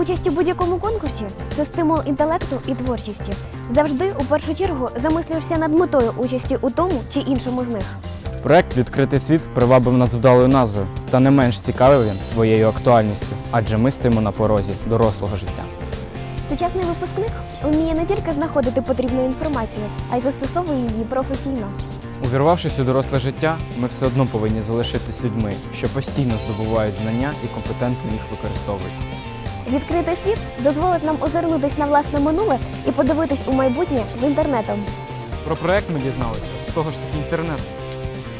Участь у будь-якому конкурсі це стимул інтелекту і творчості. Завжди, у першу чергу, замислюєшся над метою участі у тому чи іншому з них. Проект Відкритий світ привабив нас вдалою назвою, та не менш цікавий він своєю актуальністю, адже ми стоїмо на порозі дорослого життя. Сучасний випускник вміє не тільки знаходити потрібну інформацію, а й застосовує її професійно. Увірвавшись у доросле життя, ми все одно повинні залишитись людьми, що постійно здобувають знання і компетентно їх використовують. Відкритий світ дозволить нам озирнутись на власне минуле і подивитись у майбутнє з інтернетом. Про проект ми дізналися з того ж таки інтернету.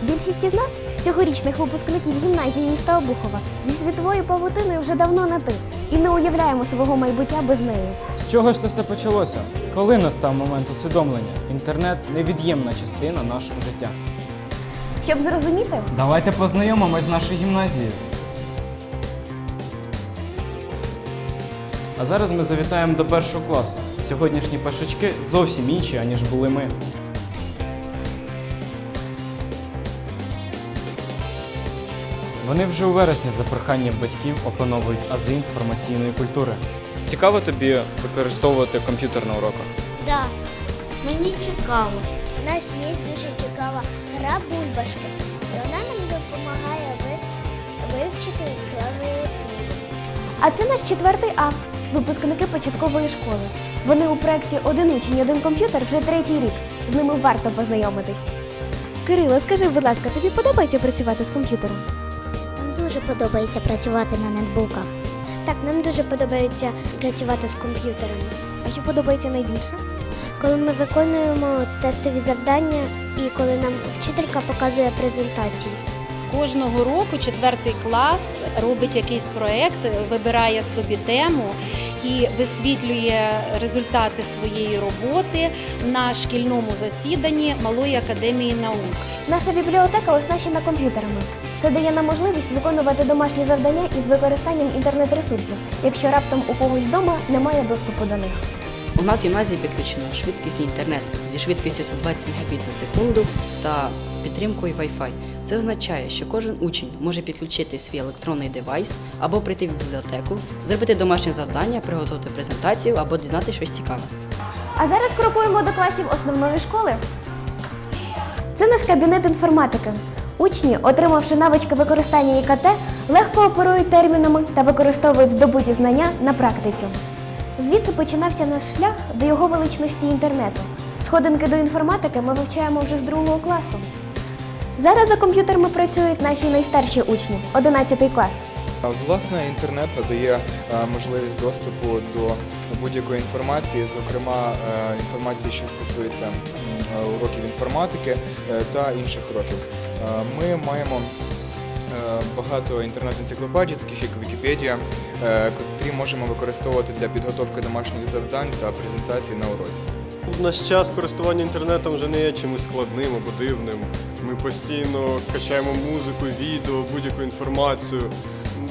Більшість із нас, цьогорічних випускників гімназії міста Обухова, зі світовою павутиною вже давно на ти і не уявляємо свого майбуття без неї. З чого ж це все почалося? Коли настав момент усвідомлення? Інтернет невід'ємна частина нашого життя. Щоб зрозуміти, Давайте познайомимось з нашою гімназією. А зараз ми завітаємо до першого класу. Сьогоднішні першачки зовсім інші, аніж були ми. Вони вже у вересні за проханням батьків опановують ази інформаційної культури. Цікаво тобі використовувати комп'ютер на уроках? Да, мені цікаво. У нас є дуже цікава гра бульбашки, і вона нам допомагає вивчити клавіатуру. а це наш четвертий А, випускники початкової школи. Вони у проєкті Один учень, один комп'ютер вже третій рік. З ними варто познайомитись. Кирило, скажи, будь ласка, тобі подобається працювати з комп'ютером? Нам дуже подобається працювати на нетбуках. Так, нам дуже подобається працювати з комп'ютерами. А що подобається найбільше? Коли ми виконуємо тестові завдання і коли нам вчителька показує презентації. Кожного року четвертий клас робить якийсь проект, вибирає собі тему і висвітлює результати своєї роботи на шкільному засіданні Малої академії наук. Наша бібліотека оснащена комп'ютерами. Це дає нам можливість виконувати домашні завдання із використанням інтернет-ресурсів, якщо раптом у когось вдома немає доступу до них. У нас в гімназії підключено швидкісний інтернет зі швидкістю 120 Мбіт за секунду та підтримкою Wi-Fi. Це означає, що кожен учень може підключити свій електронний девайс або прийти в бібліотеку, зробити домашнє завдання, приготувати презентацію або дізнати щось цікаве. А зараз крокуємо до класів основної школи. Це наш кабінет інформатики. Учні, отримавши навички використання ІКТ, легко оперують термінами та використовують здобуті знання на практиці. Звідси починався наш шлях до його величності інтернету. Сходинки до інформатики ми вивчаємо вже з другого класу. Зараз за комп'ютерами працюють наші найстарші учні 11 клас. Власне, інтернет надає е, можливість доступу до будь-якої інформації, зокрема е, інформації, що стосується е, уроків інформатики та інших уроків. Ми маємо багато інтернет-енциклопедій, таких як Вікіпедія, котрі можемо використовувати для підготовки домашніх завдань та презентацій на уроці. В наш час користування інтернетом вже не є чимось складним або дивним. Ми постійно качаємо музику, відео, будь-яку інформацію,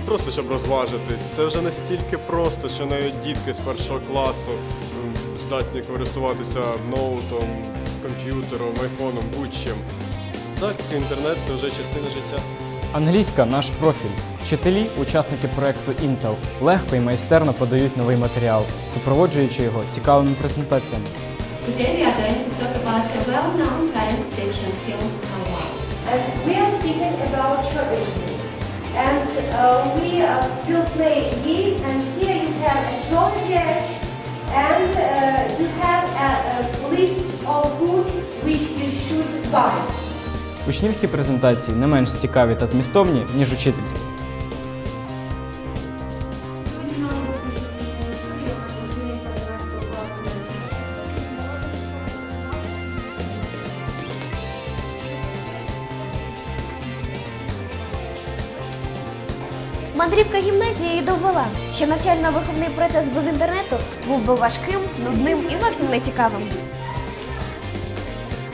просто щоб розважитись. Це вже настільки просто, що навіть дітки з першого класу здатні користуватися ноутом, комп'ютером, айфоном, будь-чим. Так, інтернет це вже частина життя. Англійська наш профіль. Вчителі, учасники проекту Intel, легко і майстерно подають новий матеріал, супроводжуючи його цікавими презентаціями. Today we are going to talk about a well-known science fiction film. And we are speaking about tradition. And uh, we uh, will play a game, and here you have a short carriage, and uh, you have a, a list of goods which you should buy. Учнівські презентації не менш цікаві та змістовні, ніж учительські. Мандрівка гімназії довела, що навчально-виховний процес без інтернету був би важким, нудним і зовсім не цікавим.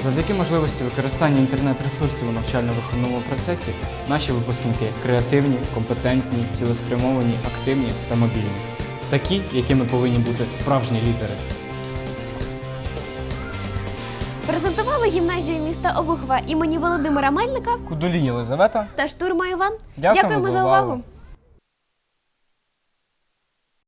Завдяки можливості використання інтернет-ресурсів у навчально-виховному процесі наші випускники креативні, компетентні, цілеспрямовані, активні та мобільні. Такі, якими повинні бути справжні лідери. Презентували гімназію міста Обухова імені Володимира Мельника Кудолій Єлизавета. та штурма Іван. Дякуємо за за увагу.